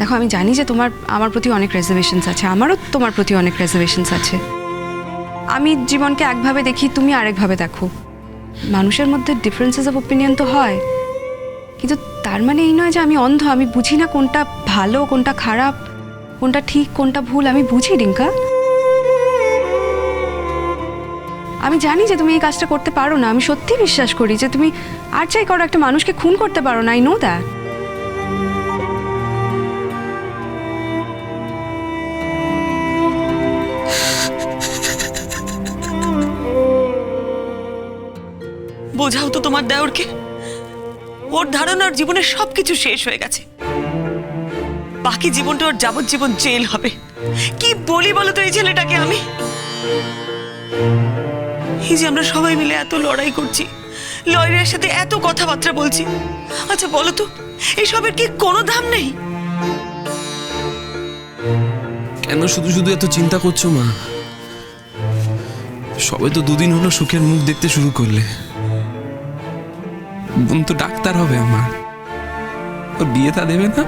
দেখো, আমি জানি যে তোমার, আমার প্রতি অনেক রেজার্ভেশনস আছে, আমারও তোমার প্রতি অনেক রেজার্ভেশনস আছে। আমি জীবনকে একভাবে দেখি, তুমি আরেকভাবে দেখো। মানুষের মধ্যে ডিফারেন্সেস অফ ওপিনিয়ন তো হয়, কিন্তু তার মানে এই নয় যে আমি অন্ধ, আমি বুঝি না কোনটা ভালো, কোনটা খারাপ, কোনটা ঠিক, কোনটা ভুল, আমি বুঝি, রিঙ্কা। আমি জানি যে তুমি এই কাজটা করতে পারো না, আমি সত্যি বিশ্বাস করি যে তুমি আর চাই করো একটা মানুষকে খুন করতে পারো না আই নো দ্যাট বোঝাও তো তোমার দেওরকে। ওর ধারণার জীবনের সবকিছু শেষ হয়ে গেছে। বাকি জীবনটা ওর যাবজ্জীবন জেল হবে। কি বলি বলো তো এই ছেলেটাকে আমি? এই যে আমরা সবাই মিলে এত লড়াই করছি, লয়ারের সাথে এত কথাবার্তা বলছি। আচ্ছা বলো তো, এসবের কি কোনো দাম নেই? কেন শুধু শুধু এত চিন্তা করছ মা? সবে তো দুদিন হলো সুখের মুখ দেখতে শুরু করলে। বোন তো ডাক্তার হবে আমার। ওর বিয়ে তা দেবে না?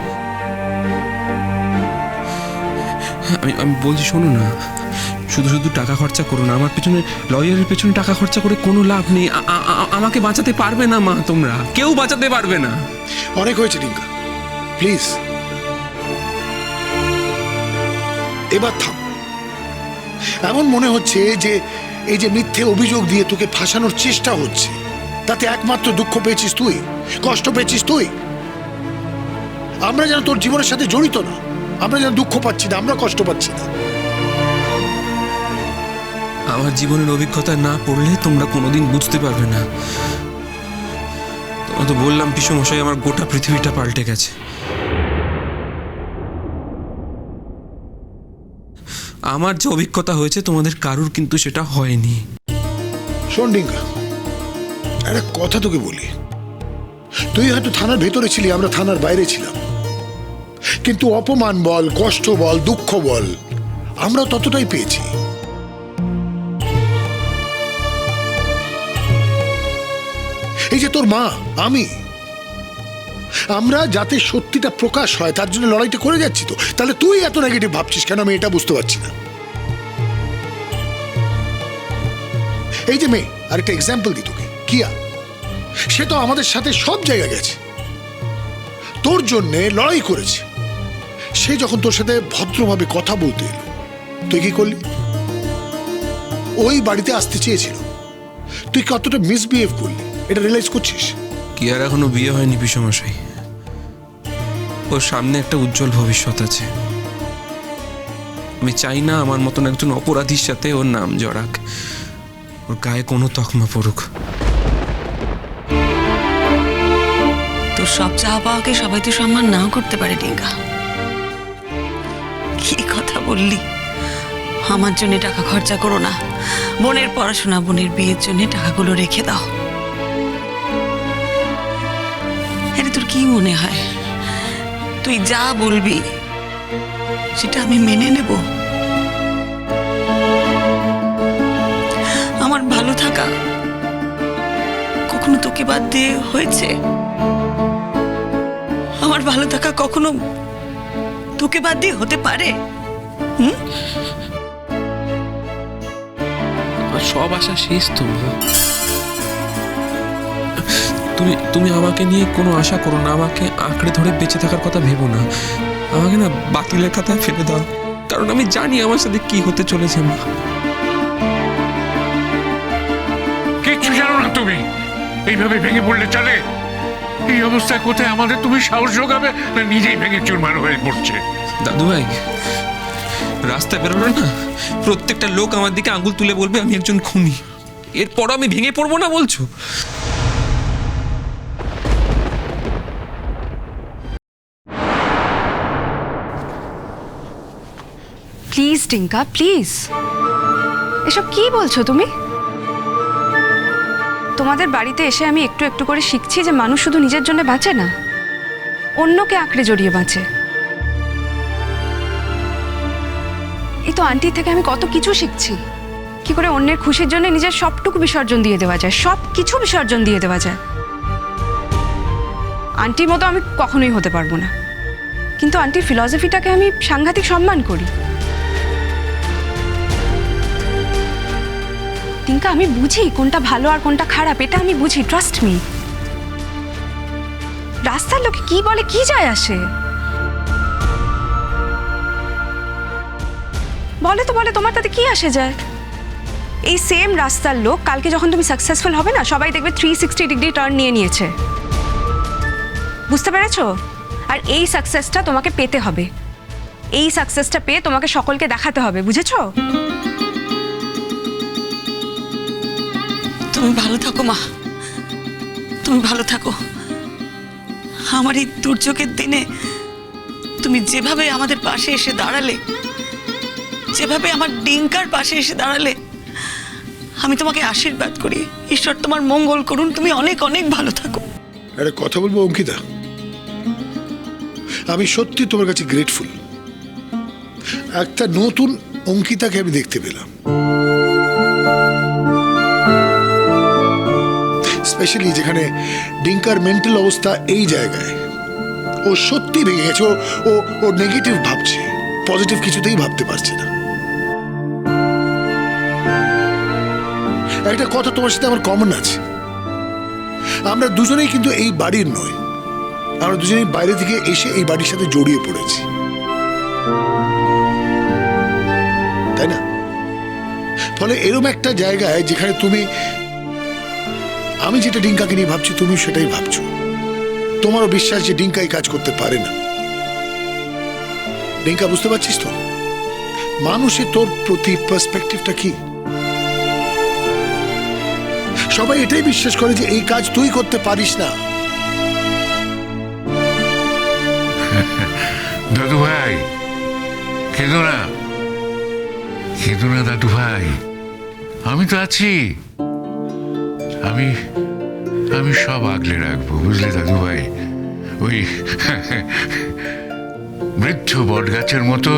আমি আমি বলছি, শোনো না। শুধু শুধু টাকা খরচা করো না। আমার পেছনে, লয়ারের পেছনে টাকা খরচা করে কোনো লাভ নেই। আমাকে বাঁচাতে পারবে না মা তোমরা। কেউ বাঁচাতে পারবে না। অনেক হয়েছে, রিঙ্কা। প্লিজ। এবার থাম। এমন মনে হচ্ছে যে, এই যে মিথ্যে অভিযোগ দিয়ে তোকে ফাঁসানোর চেষ্টা হচ্ছে। তাতে একমাত্র দুঃখ পেয়েছিস তুই কষ্ট পেয়েছিস তুই। আমরা যেন তোর জীবনের সাথে জড়িত না আমরা যেন দুঃখ পাচ্ছি না আমরা কষ্ট পাচ্ছি না। আমার জীবনের অভিজ্ঞতা না পড়লে তোমরা কোনোদিন বুঝতে পারবে না। তোমরা তো বললাম পিসমশাই আমার গোটা পৃথিবীটা পাল্টে গেছে। আমার যে অভিজ্ঞতা হয়েছে তোমাদের কারুর কিন্তু সেটা হয়নি। শোন ডিঙ্কা একটা কথা তোকে বলি। তুই হয়তো থানার ভেতরে ছিলি, আমরা থানার বাইরে ছিলাম। কিন্তু অপমান বল, কষ্ট বল, দুঃখ বল, আমরা ততটাই পেয়েছি। এই যে তোর মা, আমি। আমরা যাতে সত্যিটা প্রকাশ হয়, তার জন্য লড়াইটা করে যাচ্ছি তো। তাহলে তুই এত নেগেটিভ ভাবছিস কেন? আমি এটা বুঝতে পারছি না। এই যে মেয়ে, আরেকটা এক্সাম্পল দিই তোকে। কিয়া সে তো আমাদের সাথে সব জায়গায় গেছে। তোর জন্যে লড়াই করেছে। সে যখন তোর সাথে ভদ্রভাবে কথা বলতে এলো, তুই কি করলি? ওই বাড়িতে আসতে চেয়েছিল। তুই কতটা মিসবিহেভ করলি? এটা রিয়েলাইজ করছিস? কি আর এখনও বিয়ে হয়নি পিসমশাই। ওর সামনে একটা উজ্জ্বল ভবিষ্যৎ আছে। আমি চাই না আমার মতন একজন অপরাধীর সাথে ওর নাম জড়াক। ওর গায়ে কোনো তকমা পড়ুক। তোর সব চাওয়া পাওয়াকে সবাই তো সম্মান নাও করতে পারে ডিঙ্গা কি কথা বললি? আমার জন্য টাকা খরচা করো না। বোনের পড়াশোনা, বোনের বিয়ের জন্য টাকাগুলো রেখে দাও। আরে তোর কি মনে হয়? তুই যা বলবি, সেটা আমি মেনে নেব। আমার ভালো থাকা কখনো তোকে বাদ দিয়ে হয়েছে? আমার ভালো থাকা কখনো তোকে বাদ দিয়ে হতে পারে? আমার সব আশা শেষ তো মা। তুমি তুমি আমাকে নিয়ে কোনো আশা করো না আমাকে আঁকড়ে ধরে বেঁচে থাকার কথা ভেবো না। আমাকে না বাতিলের খাতায় ফেলে দাও কারণ আমি জানি আমার সাথে কি হতে চলেছে মা। কিচ্ছু জানো না তুমি। এইভাবে ভেঙে পড়লে চলে? এই অবস্থায় কোথায় আমাদের তুমি সাহস যোগাবে? না নিজেই ভেঙে চুরমার হয়ে পড়ছে দাদু ভাই রাস্তায় বেরোলো না প্রত্যেকটা লোক আমার দিকে আঙুল তুলে বলবে আমি একজন খুনি। এরপর আমি ভেঙে পড়ব না বলছো? Please Tinka please. এসব কি বলছো তুমি? তোমাদের বাড়িতে এসে আমি একটু একটু করে শিখছি যে মানুষ শুধু নিজের জন্য বাঁচে না, অন্যকে আঁকড়ে জড়িয়ে বাঁচে। এই তো আন্টির থেকে আমি কত কিছু শিখছি। কি করে অন্যের খুশির জন্য নিজের সবটুকু বিসর্জন দিয়ে দেওয়া যায় সব কিছু বিসর্জন দিয়ে দেওয়া যায়। আন্টির মতো আমি কখনোই হতে পারব না। কিন্তু আন্টির ফিলসফিটাকে আমি সাংঘাতিক সম্মান করি। টিঙ্কা আমি বুঝি, কোনটা ভালো আর কোনটা খারাপ, এটা আমি বুঝি ট্রাস্ট মি রাস্তার লোকে কি বলে, কি যায় আসে? বলে তো, বলে, তোমার তাতে কি আসে যায়? এই সেম রাস্তার লোক, কালকে যখন তুমি সাকসেসফুল হবে না, সবাই দেখবে থ্রি সিক্সটি ডিগ্রি টার্ন নিয়ে নিয়েছে। বুঝতে পেরেছ? আর এই সাকসেসটা তোমাকে পেতে হবে। এই সাকসেসটা পেয়ে তোমাকে সকলকে দেখাতে হবে, বুঝেছ? তুমি ভালো থাকো, মা। তুমি ভালো থাকো। আমার এই দুর্যোগের দিনে তুমি যেভাবে আমাদের পাশে এসে দাঁড়ালে, যেভাবে আমার ডিঙ্কার পাশে এসে দাঁড়ালে, আমি তোমাকে আশীর্বাদ করি। ঈশ্বর, তোমার মঙ্গল করুন। তুমি অনেক অনেক ভালো থাকো। একটা কথা বলব, অঙ্কিতা? আমি সত্যি তোমার কাছে গ্রেটফুল একটা নতুন অঙ্কিতাকে আমি দেখতে পেলাম। স্পেশালি যেখানে ডিঙ্কার মেন্টাল অবস্থা এই জায়গায়। ও সত্যি ভেঙে গেছে, ও ও নেগেটিভ ভাবছে। পজিটিভ কিছুতেই ভাবতে পারছে না। একটা কথা তোমার সাথে আমার কমন আছে। আমরা দুজনেই কিন্তু এই বাড়ির নই। আমরা দুজনেই বাইরে থেকে এসে এই বাড়ির সাথে জড়িয়ে পড়েছি। তাই না? ফলে এরম একটা জায়গায় যেখানে তুমি আমি যেটা ডিঙ্কাকে নিয়ে ভাবছি, তুমি সেটাই ভাবছ। তোমারও বিশ্বাস যে ডিঙ্কা এই কাজ করতে পারে না। ডিঙ্কা, বুঝতে পারছিস তো? মানুষের তোর প্রতি পার্সপেক্টিভটা কি? সবাই এটাই বিশ্বাস করে যে এই কাজ তুই করতে পারিস না। দাদু ভাই কেঁদো না না দাদু ভাই, আমি তো আছি। আমি আমি সব আগলে রাখব, বুঝলে দাদু ভাই? ওই বৃদ্ধ বট গাছের মতো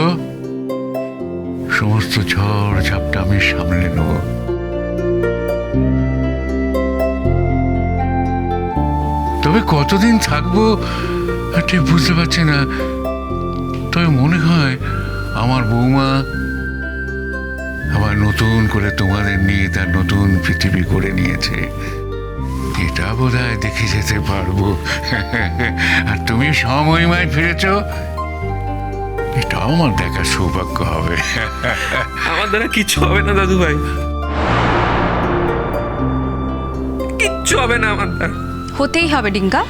সমস্ত ঝড় ঝাপটা আমি সামলে নেব। তবে কতদিন থাকব ঠিক বুঝতে পারছি না। তবে মনে হয় আমার বৌমা আবার নতুন করে তোমাদের নিয়ে তার নতুন পৃথিবী করে নিয়েছে। এটা বোধ হয় দেখে যেতে পারব। আর তুমি সময় ফিরেছ? এটাও আমার দেখার সৌভাগ্য হবে। আমার দ্বারা কিচ্ছু হবে না দাদু ভাই কিচ্ছু হবে না আমার দ্বারা। হতেই হবে ডিঙ্কা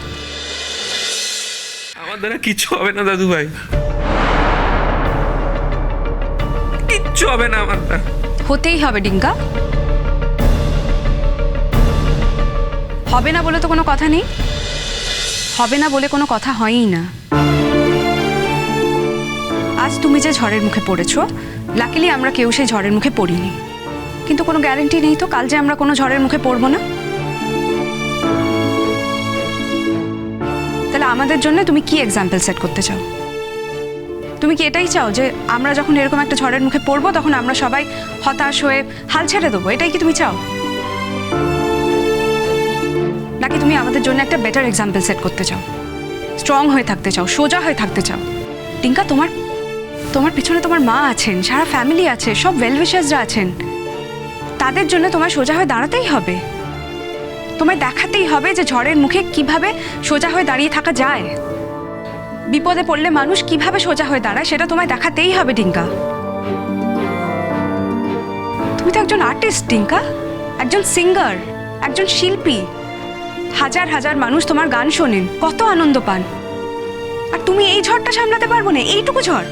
আমার দ্বারা কিচ্ছু হবে না দাদু ভাই কিচ্ছু হবে না আমার হতেই হবে ডিঙ্কা হবে না বলে তো কোনো কথা নেই। হবে না বলে কোনো কথা হয়ই না। আজ তুমি যে ঝড়ের মুখে পড়েছো লাকিলি আমরা কেউ সেই ঝড়ের মুখে পড়িনি। কিন্তু কোনো গ্যারেন্টি নেই তো, কাল যে আমরা কোনো ঝড়ের মুখে পড়ব না? তাহলে আমাদের জন্য তুমি কি এক্সাম্পল সেট করতে চাও? তুমি কি এটাই চাও যে আমরা যখন এরকম একটা ঝড়ের মুখে পড়ব, তখন আমরা সবাই হতাশ হয়ে হাল ছেড়ে দেবো? এটাই কি তুমি চাও? নাকি তুমি আমাদের জন্য একটা বেটার এক্সাম্পল সেট করতে চাও? স্ট্রং হয়ে থাকতে চাও, সোজা হয়ে থাকতে চাও? টিঙ্কা, তোমার তোমার পিছনে তোমার মা আছেন, সারা ফ্যামিলি আছে, সব ওয়েলউইশার্সরা আছেন। তাদের জন্য তোমার সোজা হয়ে দাঁড়াতেই হবে। তোমায় দেখাতেই হবে যে ঝড়ের মুখে কীভাবে সোজা হয়ে দাঁড়িয়ে থাকা যায়। বিপদে পড়লে মানুষ কীভাবে সোজা হয়ে দাঁড়ায় সেটা তোমায় দেখাতেই হবে, টিঙ্কা। তুমি তো একজন আর্টিস্ট টিঙ্কা। একজন সিঙ্গার একজন শিল্পী। হাজার হাজার মানুষ তোমার গান শোনেন কত আনন্দ পান। আর তুমি এই ঝড়টা সামলাতে পারব না, এইটুকু ঝড়।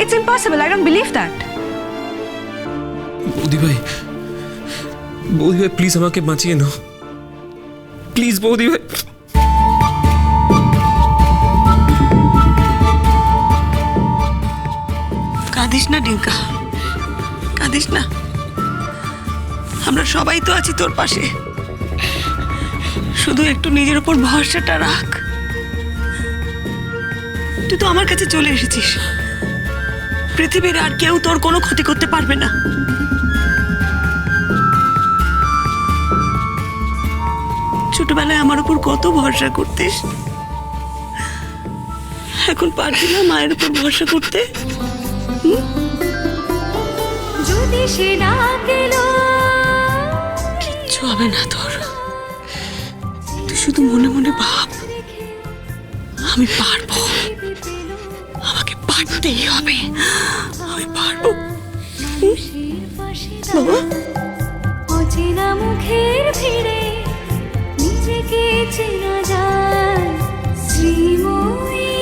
It's impossible I don't believe that বৌদি ভাই বৌদি ভাই প্লিজ আমাকে বাঁচিয়ে নাও। প্লিজ বৌদি ভাই। কাঁদিস না, ডিঙ্কা। কাঁদিস না। আমরা সবাই তো আছি তোর পাশে। শুধু একটু নিজের উপর ভরসাটা রাখ। তুই তো আমার কাছে চলে এসেছিস। পৃথিবীর আর কেউ তোর কোনো ক্ষতি করতে পারবে না। ছোটবেলায় আমার উপর কত ভরসা করতিস? এখন পারবি না মায়ের উপর ভরসা করতে? যদি সে না গেল? কিচ্ছু হবে না তোর। তুই শুধু মনে মনে ভাব। আমি পারব। আমাকে পারতেই হবে। আমি পারব। অচেনা মুখের ভিড়ে নিজেকে চেনা যায় শ্রীময়ী।